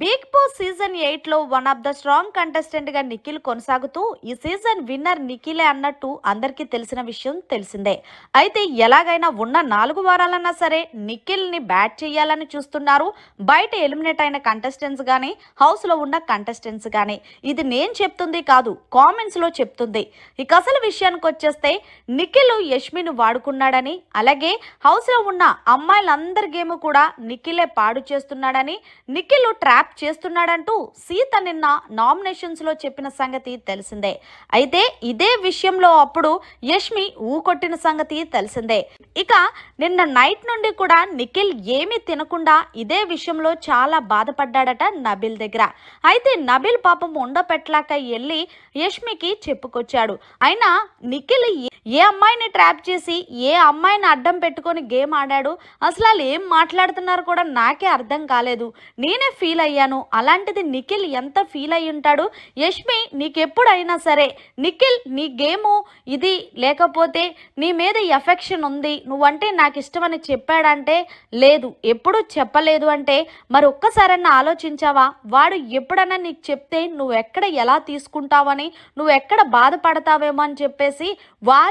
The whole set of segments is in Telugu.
బిగ్ బాస్ సీజన్ ఎయిట్లో వన్ ఆఫ్ ద స్ట్రాంగ్ కంటెస్టెంట్గా నిఖిల్ కొనసాగుతూ ఈ సీజన్ విన్నర్ నిఖిలే అన్నట్టు అందరికీ తెలిసిన విషయం తెలిసిందే. అయితే ఎలాగైనా ఉన్న నాలుగు వారాలన్నా సరే నిఖిల్ని బ్యాట్ చేయాలని చూస్తున్నారు. బయట ఎలిమినేట్ అయిన కంటెస్టెంట్స్ గానీ హౌస్లో ఉన్న కంటెస్టెంట్స్ గానీ ఇది నేను చెప్తుంది కాదు కామెంట్స్లో చెప్తుంది. ఇక అసలు విషయానికి వచ్చేస్తే నిఖిల్ యష్మిని వాడుకున్నాడని అలాగే హౌస్లో ఉన్న అమ్మాయిలందరి గేమ్ కూడా నిఖిలే పాడు చేస్తున్నాడని నిఖిల్ ట్రాప్ చేస్తున్నాడంటూ సీత నిన్న నామినేషన్స్లో చెప్పిన సంగతి తెలిసిందే. అయితే ఇదే విషయంలో అప్పుడు యష్మి ఊకొట్టిన సంగతి తెలిసిందే. ఇక నిన్న నైట్ నుండి కూడా నిఖిల్ ఏమీ తినకుండా ఇదే విషయంలో చాలా బాధపడ్డాడట నబిల్ దగ్గర. అయితే నబిల్ పాపం ఉండపెట్టలాక వెళ్ళి యష్మికి చెప్పుకొచ్చాడు. అయినా నిఖిల్ ఏ- అమ్మాయిని ట్రాప్ చేసి ఏ అమ్మాయిని అడ్డం పెట్టుకొని గేమ్ ఆడాడు? అసలు వాళ్ళు ఏం మాట్లాడుతున్నారు కూడా నాకే అర్థం కాలేదు. నేనే ఫీల్ అయ్యాను. అలాంటిది నిఖిల్ ఎంత ఫీల్ అయి ఉంటాడు? యష్మి నీకెప్పుడైనా సరే నిఖిల్ నీ గేము ఇది లేకపోతే నీ మీద ఎఫెక్షన్ ఉంది. నువ్వంటే నాకు ఇష్టమని చెప్పాడంటే లేదు. ఎప్పుడు చెప్పలేదు అంటే మరి ఒక్కసారన్నా ఆలోచించావా? వాడు ఎప్పుడన్నా నీకు చెప్తే నువ్వు ఎక్కడ ఎలా తీసుకుంటావని నువ్వు ఎక్కడ బాధపడతావేమో అని చెప్పేసి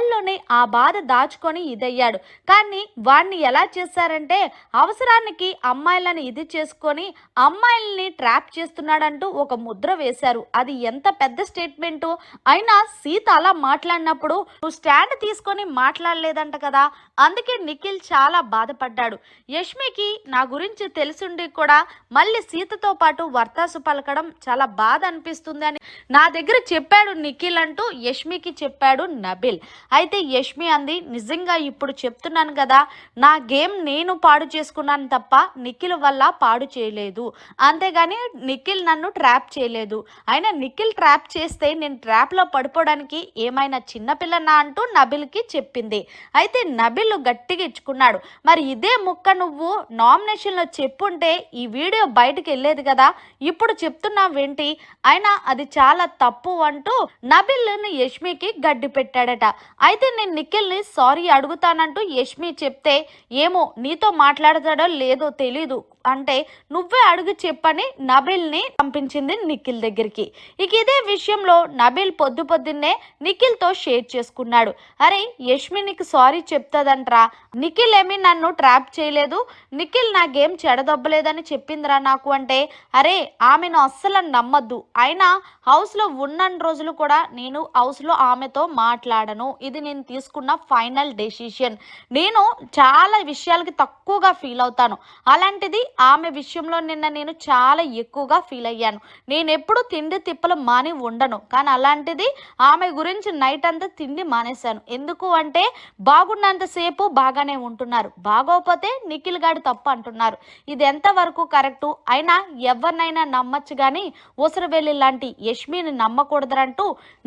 వాళ్ళలోనే ఆ బాధ దాచుకొని ఇదయ్యాడు. కానీ వాడిని ఎలా చేశారంటే అవసరానికి అమ్మాయిలను ఇది చేసుకొని అమ్మాయిల్ని ట్రాప్ చేస్తున్నాడంటూ ఒక ముద్ర వేశారు. అది ఎంత పెద్ద స్టేట్మెంటు. అయినా సీత అలా మాట్లాడినప్పుడు నువ్వు స్టాండ్ తీసుకొని మాట్లాడలేదంట కదా. అందుకే నిఖిల్ చాలా బాధపడ్డాడు. యష్మికి నా గురించి తెలిసిండి కూడా మళ్ళీ సీతతో పాటు వర్తాసు పలకడం చాలా బాధ అనిపిస్తుంది అని నా దగ్గర చెప్పాడు నిఖిల్ అంటూ యష్మికి చెప్పాడు నబిల్. అయితే యష్మి అంది నిజంగా ఇప్పుడు చెప్తున్నాను కదా నా గేమ్ నేను పాడు చేసుకున్నాను తప్ప నిఖిల్ వల్ల పాడు చేయలేదు. అంతేగాని నిఖిల్ నన్ను ట్రాప్ చేయలేదు. అయినా నిఖిల్ ట్రాప్ చేస్తే నేను ట్రాప్లో పడిపోవడానికి ఏమైనా చిన్నపిల్లనా అంటూ నబిల్కి చెప్పింది. అయితే నబిల్ గట్టిగా ఇచ్చుకున్నాడు మరి ఇదే ముక్క నువ్వు నామినేషన్లో చెప్పుంటే ఈ వీడియో బయటకు వెళ్ళేది కదా ఇప్పుడు చెప్తున్నావేంటి? అయినా అది చాలా చాలా తప్పు అంటూ నబిల్ని యష్మికి గడ్డి పెట్టాడట. అయితే నేను నిఖిల్ని సారీ అడుగుతానంటూ యష్మి చెప్తే ఏమో నీతో మాట్లాడతాడో లేదో తెలీదు. అంటే నువ్వే అడుగు చెప్పని నబిల్ని పంపించింది నిఖిల్ దగ్గరికి. ఇక ఇదే విషయంలో నబిల్ పొద్దు పొద్దున్నే నిఖిల్తో షేర్ చేసుకున్నాడు. అరే యష్మి నీకు సారీ చెప్తాదంట్రా. నిఖిల్ ఏమీ నన్ను ట్రాప్ చేయలేదు. నిఖిల్ నా గేమ్ చెడదొబ్బలేదని చెప్పిందిరా నాకు అంటే. అరే ఆమెను అస్సలు నమ్మద్దు. అయినా హౌస్లో ఉన్న రోజులు కూడా నేను హౌస్లో ఆమెతో మాట్లాడను. ఇది నేను తీసుకున్న ఫైనల్ డెసిషన్. నేను చాలా విషయాలకి తక్కువగా ఫీల్ అవుతాను. అలాంటిది ఆమె విషయంలో నిన్న నేను చాలా ఎక్కువగా ఫీల్ అయ్యాను. నేను ఎప్పుడు తిండి తిప్పలు మాని ఉండను. కానీ అలాంటిది ఆమె గురించి నైట్ అంతా తిండి మానేశాను. ఎందుకు అంటే బాగున్నంతసేపు బాగానే ఉంటున్నారు. బాగోకపోతే నిఖిల్ గాడి తప్పు అంటున్నారు. ఇది ఎంతవరకు కరెక్టు? అయినా ఎవరినైనా నమ్మచ్చు కానీ ఉసరవెల్లి లాంటి యష్మిని నమ్మకూడదంటూ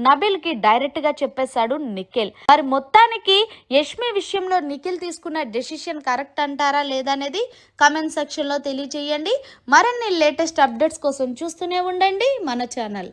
నబిల్కి డైరెక్ట్గా చెప్పేశాడు నిఖిల్. మరి మొత్తానికి యష్మి విషయంలో నిఖిల్ తీసుకున్న డెసిషన్ కరెక్ట్ అంటారా లేదనేది కమెంట్ సెక్షన్లో తెలియజేయండి. మరిన్ని లేటెస్ట్ అప్డేట్స్ కోసం చూస్తూనే ఉండండి మన ఛానల్.